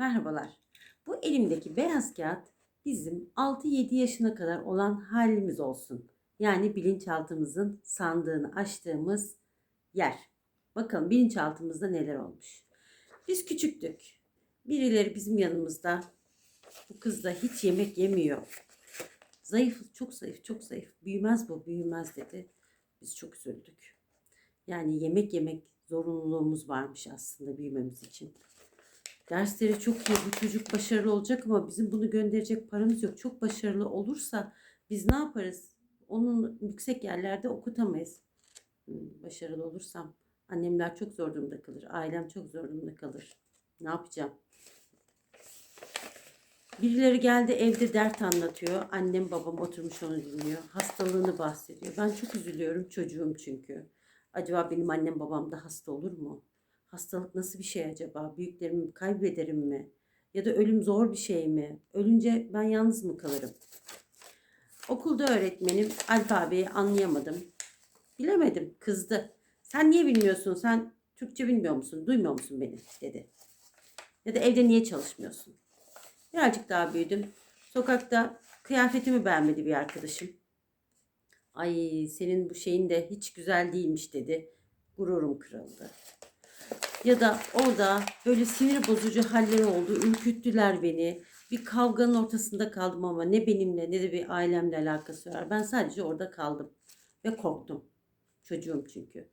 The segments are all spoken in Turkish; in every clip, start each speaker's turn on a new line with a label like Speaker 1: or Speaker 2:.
Speaker 1: Merhabalar. Bu elimdeki beyaz kağıt bizim 6-7 yaşına kadar olan halimiz olsun. Yani bilinçaltımızın sandığını açtığımız yer. Bakalım bilinçaltımızda neler olmuş. Biz küçüktük. Birileri bizim yanımızda bu kız da hiç yemek yemiyor. Zayıf, çok zayıf, çok zayıf. Büyümez bu, büyümez dedi. Biz çok üzüldük. Yani yemek yemek zorunluluğumuz varmış aslında büyümemiz için. Dersleri çok iyi. Bu çocuk başarılı olacak ama bizim bunu gönderecek paramız yok. Çok başarılı olursa biz ne yaparız? Onun yüksek yerlerde okutamayız. Hmm, Başarılı olursam annemler çok zor durumda kalır. Ailem çok zor durumda kalır. Ne yapacağım? Birileri geldi evde dert anlatıyor. Annem babam oturmuş onu dinliyor. Hastalığını bahsediyor. Ben çok üzülüyorum çocuğum çünkü. Acaba benim annem babam da hasta olur mu? Hastalık nasıl bir şey acaba? Büyüklerimi kaybederim mi? Ya da ölüm zor bir şey mi? Ölünce ben yalnız mı kalırım? Okulda öğretmenim alfabeyi anlayamadım. Bilemedim. Kızdı. Sen niye bilmiyorsun? Sen Türkçe bilmiyor musun? Duymuyor musun beni? dedi. Ya da evde niye çalışmıyorsun? Birazcık daha büyüdüm. Sokakta kıyafetimi beğenmedi bir arkadaşım. Ay senin bu şeyin de hiç güzel değilmiş dedi. Gururum kırıldı. Ya da orada böyle sinir bozucu haller oldu. Ürküttüler beni. Bir kavganın ortasında kaldım ama ne benimle ne de bir ailemle alakası var. Ben sadece orada kaldım. Ve korktum. Çocuğum çünkü.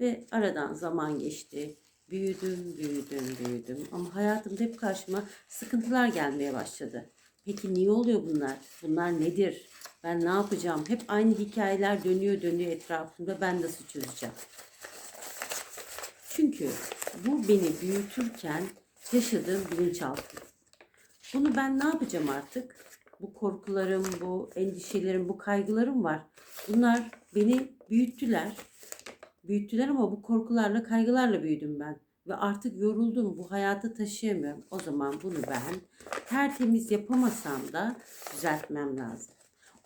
Speaker 1: Ve aradan zaman geçti. Büyüdüm, büyüdüm, büyüdüm. Ama hayatımda hep karşıma sıkıntılar gelmeye başladı. Peki niye oluyor bunlar? Bunlar nedir? Ben ne yapacağım? Hep aynı hikayeler dönüyor dönüyor etrafımda. Ben nasıl çözeceğim? Çünkü bu beni büyütürken yaşadığım bilinçaltı. Bunu ben ne yapacağım artık? Bu korkularım, bu endişelerim, bu kaygılarım var. Bunlar beni büyüttüler. Büyüttüler ama bu korkularla, kaygılarla büyüdüm ben. Ve artık yoruldum. Bu hayata taşıyamıyorum. O zaman bunu ben tertemiz yapamasam da düzeltmem lazım.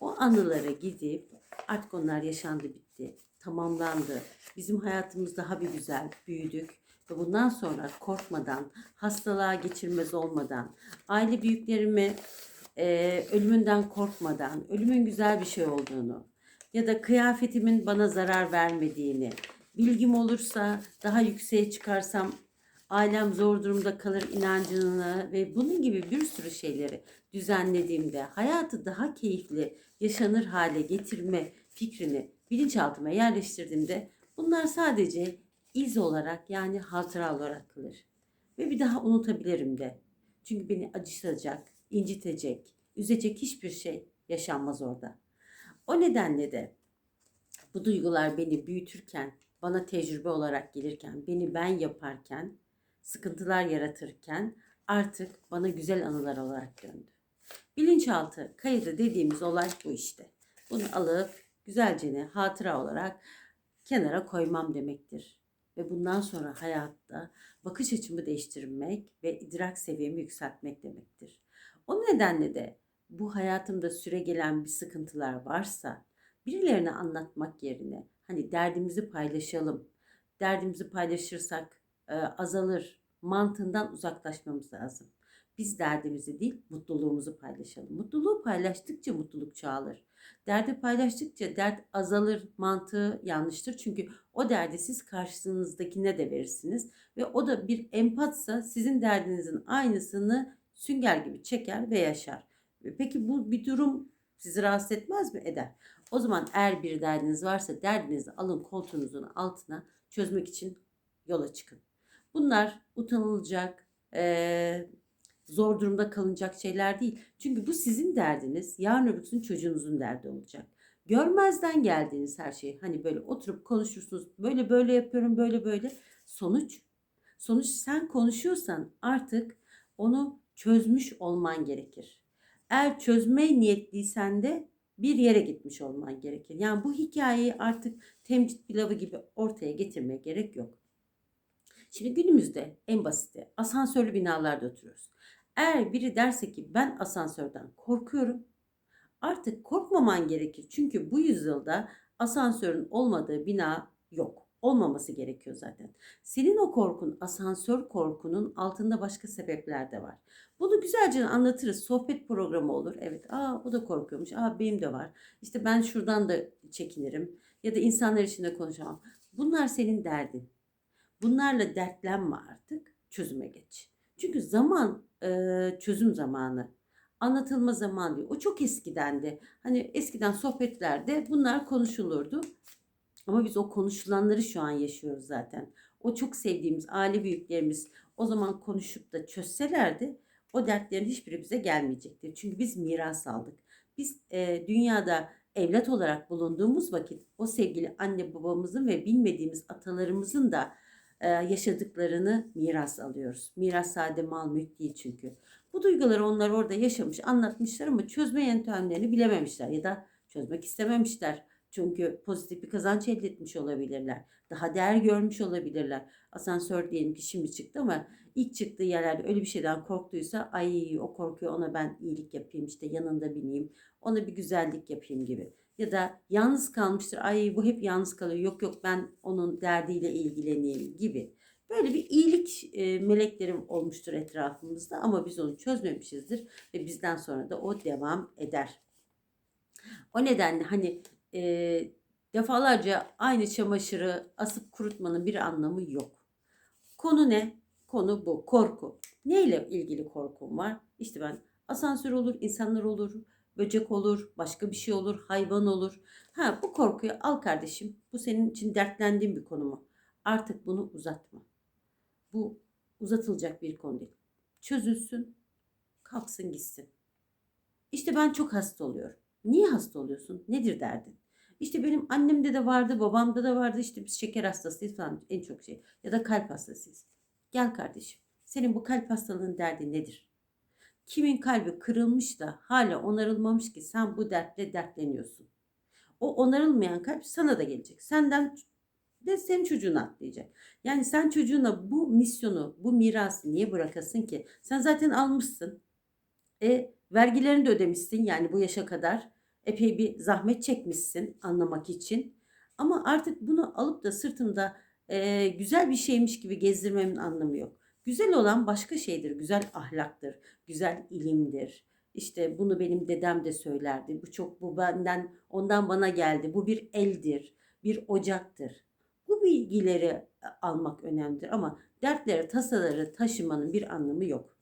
Speaker 1: O anılara gidip artık onlar yaşandı bitti. Tamamlandı. Bizim hayatımız daha bir güzel. Büyüdük. Ve bundan sonra korkmadan, hastalığa geçirmez olmadan, aile büyüklerimi e, ölümünden korkmadan, ölümün güzel bir şey olduğunu ya da kıyafetimin bana zarar vermediğini, bilgim olursa daha yükseğe çıkarsam ailem zor durumda kalır inancını ve bunun gibi bir sürü şeyleri düzenlediğimde hayatı daha keyifli yaşanır hale getirme fikrini bilinçaltıma yerleştirdiğimde bunlar sadece iz olarak yani hatıra olarak kalır. Ve bir daha unutabilirim de. Çünkü beni acıtacak, incitecek, üzecek hiçbir şey yaşanmaz orada. O nedenle de bu duygular beni büyütürken, bana tecrübe olarak gelirken, beni ben yaparken, sıkıntılar yaratırken artık bana güzel anılar olarak döndü. Bilinçaltı kaydı dediğimiz olay bu işte. Bunu alıp güzelce hatıra olarak kenara koymam demektir. Ve bundan sonra hayatta bakış açımı değiştirmek ve idrak seviyemi yükseltmek demektir. O nedenle de bu hayatımda süre gelen bir sıkıntılar varsa birilerine anlatmak yerine hani derdimizi paylaşalım. Derdimizi paylaşırsak e, azalır mantığından uzaklaşmamız lazım. Biz derdimizi değil mutluluğumuzu paylaşalım. Mutluluğu paylaştıkça mutluluk çoğalır. Derdi paylaştıkça dert azalır mantığı yanlıştır. Çünkü o derdi siz karşınızdakine de verirsiniz. Ve o da bir empatsa sizin derdinizin aynısını sünger gibi çeker ve yaşar. Peki bu bir durum sizi rahatsız etmez mi? Eder. O zaman eğer bir derdiniz varsa derdinizi alın koltuğunuzun altına çözmek için yola çıkın. Bunlar utanılacak, eee, zor durumda kalınacak şeyler değil. Çünkü bu sizin derdiniz. Yarın öbür çocuğunuzun derdi olacak. Görmezden geldiğiniz her şeyi hani böyle oturup konuşursunuz. Böyle böyle yapıyorum böyle böyle. Sonuç sonuç sen konuşuyorsan artık onu çözmüş olman gerekir. Eğer çözmeye niyetliysen de bir yere gitmiş olman gerekir. Yani bu hikayeyi artık temcit pilavı gibi ortaya getirmeye gerek yok. Şimdi günümüzde en basiti asansörlü binalarda oturuyoruz. Eğer biri derse ki ben asansörden korkuyorum artık korkmaman gerekir. Çünkü bu yüzyılda asansörün olmadığı bina yok. olmaması gerekiyor zaten. Senin o korkun, asansör korkunun altında başka sebepler de var. Bunu güzelce anlatırız. Sohbet programı olur. Evet, aa o da korkuyormuş. Aa benim de var. İşte ben şuradan da çekinirim. Ya da insanlar içinde konuşamam. Bunlar senin derdin. Bunlarla dertlenme artık. Çözüme geç. Çünkü zaman e, çözüm zamanı. Anlatılma zamanı değil. O çok eskidendi. Hani eskiden sohbetlerde bunlar konuşulurdu. Ama biz o konuşulanları şu an yaşıyoruz zaten. O çok sevdiğimiz aile büyüklerimiz o zaman konuşup da çözselerdi o dertlerin hiçbiri bize gelmeyecekti. Çünkü biz miras aldık. Biz e, dünyada evlat olarak bulunduğumuz vakit o sevgili anne babamızın ve bilmediğimiz atalarımızın da yaşadıklarını miras alıyoruz. Miras sade mal mülk değil çünkü. Bu duyguları onlar orada yaşamış, anlatmışlar ama çözme yöntemlerini bilememişler ya da çözmek istememişler. Çünkü pozitif bir kazanç elde etmiş olabilirler. Daha değer görmüş olabilirler. Asansör diyelim ki şimdi çıktı ama ilk çıktığı yerlerde öyle bir şeyden korktuysa ay o korkuyor ona ben iyilik yapayım işte yanında bineyim. Ona bir güzellik yapayım gibi. Ya da yalnız kalmıştır. Ay bu hep yalnız kalıyor. Yok yok ben onun derdiyle ilgileneyim gibi. Böyle bir iyilik e, meleklerim olmuştur etrafımızda ama biz onu çözmemişizdir ve bizden sonra da o devam eder. O nedenle hani e, defalarca aynı çamaşırı asıp kurutmanın bir anlamı yok. Konu ne? Konu bu. Korku. Neyle ilgili korkum var? İşte ben asansör olur, insanlar olur, böcek olur, başka bir şey olur, hayvan olur. Ha bu korkuyu al kardeşim. Bu senin için dertlendiğin bir konu mu? Artık bunu uzatma. Bu uzatılacak bir konu değil. Çözülsün, kalksın gitsin. İşte ben çok hasta oluyorum. Niye hasta oluyorsun? Nedir derdin? İşte benim annemde de vardı, babamda da vardı. İşte biz şeker hastasıyız falan en çok şey. Ya da kalp hastasıyız. Gel kardeşim. Senin bu kalp hastalığın derdi nedir? Kimin kalbi kırılmış da hala onarılmamış ki sen bu dertle dertleniyorsun. O onarılmayan kalp sana da gelecek. Senden de senin çocuğuna atlayacak. Yani sen çocuğuna bu misyonu, bu mirası niye bırakasın ki? Sen zaten almışsın. E, vergilerini de ödemişsin yani bu yaşa kadar. Epey bir zahmet çekmişsin anlamak için. Ama artık bunu alıp da sırtımda e, güzel bir şeymiş gibi gezdirmemin anlamı yok. Güzel olan başka şeydir. Güzel ahlaktır, güzel ilimdir. İşte bunu benim dedem de söylerdi. Bu çok bu benden ondan bana geldi. Bu bir eldir, bir ocaktır. Bu bilgileri e, almak önemlidir ama dertleri, tasaları taşımanın bir anlamı yok.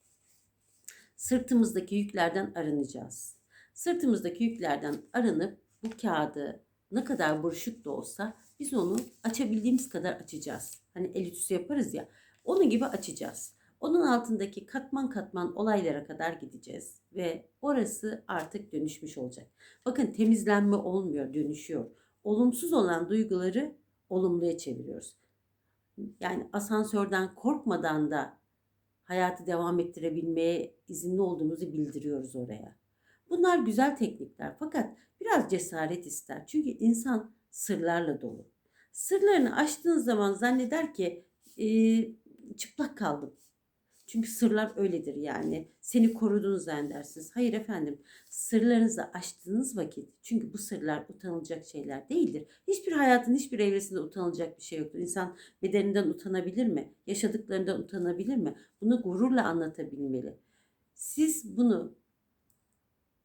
Speaker 1: Sırtımızdaki yüklerden arınacağız. Sırtımızdaki yüklerden arınıp bu kağıdı ne kadar buruşuk da olsa biz onu açabildiğimiz kadar açacağız. Hani el ütüsü yaparız ya. Onun gibi açacağız. Onun altındaki katman katman olaylara kadar gideceğiz ve orası artık dönüşmüş olacak. Bakın temizlenme olmuyor, dönüşüyor. Olumsuz olan duyguları olumluya çeviriyoruz. Yani asansörden korkmadan da hayatı devam ettirebilmeye izinli olduğumuzu bildiriyoruz oraya. Bunlar güzel teknikler fakat biraz cesaret ister. Çünkü insan sırlarla dolu. Sırlarını açtığın zaman zanneder ki çıplak kaldım. Çünkü sırlar öyledir yani. Seni koruduğunu zannedersiniz. Hayır efendim. Sırlarınızı açtığınız vakit çünkü bu sırlar utanılacak şeyler değildir. Hiçbir hayatın hiçbir evresinde utanılacak bir şey yoktur. İnsan bedeninden utanabilir mi? Yaşadıklarından utanabilir mi? Bunu gururla anlatabilmeli. Siz bunu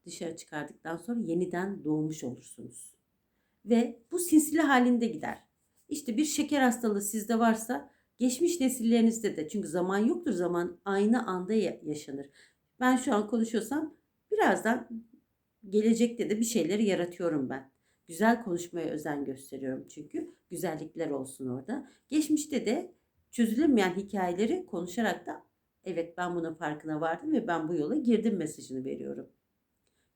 Speaker 1: dışarı çıkardıktan sonra yeniden doğmuş olursunuz. Ve bu sinsili halinde gider. İşte bir şeker hastalığı sizde varsa geçmiş nesillerinizde de çünkü zaman yoktur zaman aynı anda yaşanır. Ben şu an konuşuyorsam birazdan gelecekte de bir şeyleri yaratıyorum ben. Güzel konuşmaya özen gösteriyorum çünkü güzellikler olsun orada. Geçmişte de çözülemeyen hikayeleri konuşarak da evet ben bunun farkına vardım ve ben bu yola girdim mesajını veriyorum.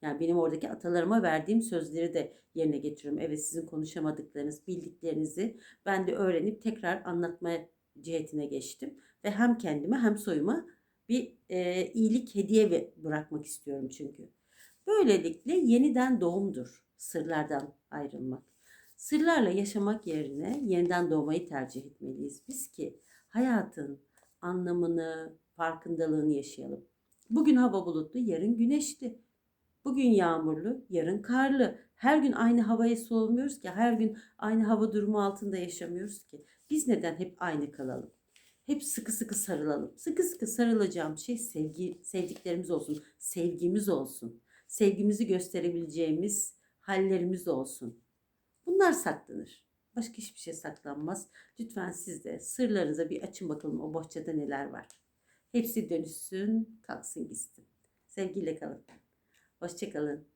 Speaker 1: Yani benim oradaki atalarıma verdiğim sözleri de yerine getiriyorum. Evet sizin konuşamadıklarınız, bildiklerinizi ben de öğrenip tekrar anlatmaya cihetine geçtim. Ve hem kendime hem soyuma bir e, iyilik hediye bırakmak istiyorum çünkü. Böylelikle yeniden doğumdur sırlardan ayrılmak. Sırlarla yaşamak yerine yeniden doğmayı tercih etmeliyiz biz ki hayatın anlamını, farkındalığını yaşayalım. Bugün hava bulutlu, yarın güneşli. Bugün yağmurlu, yarın karlı. Her gün aynı havaya solmuyoruz ki, her gün aynı hava durumu altında yaşamıyoruz ki. Biz neden hep aynı kalalım? Hep sıkı sıkı sarılalım. Sıkı sıkı sarılacağım şey sevgi, sevdiklerimiz olsun, sevgimiz olsun. Sevgimizi gösterebileceğimiz hallerimiz olsun. Bunlar saklanır. Başka hiçbir şey saklanmaz. Lütfen siz de sırlarınıza bir açın bakalım o bohçada neler var. Hepsi dönüşsün, kalksın gitsin. Sevgiyle kalın. Hoşçakalın.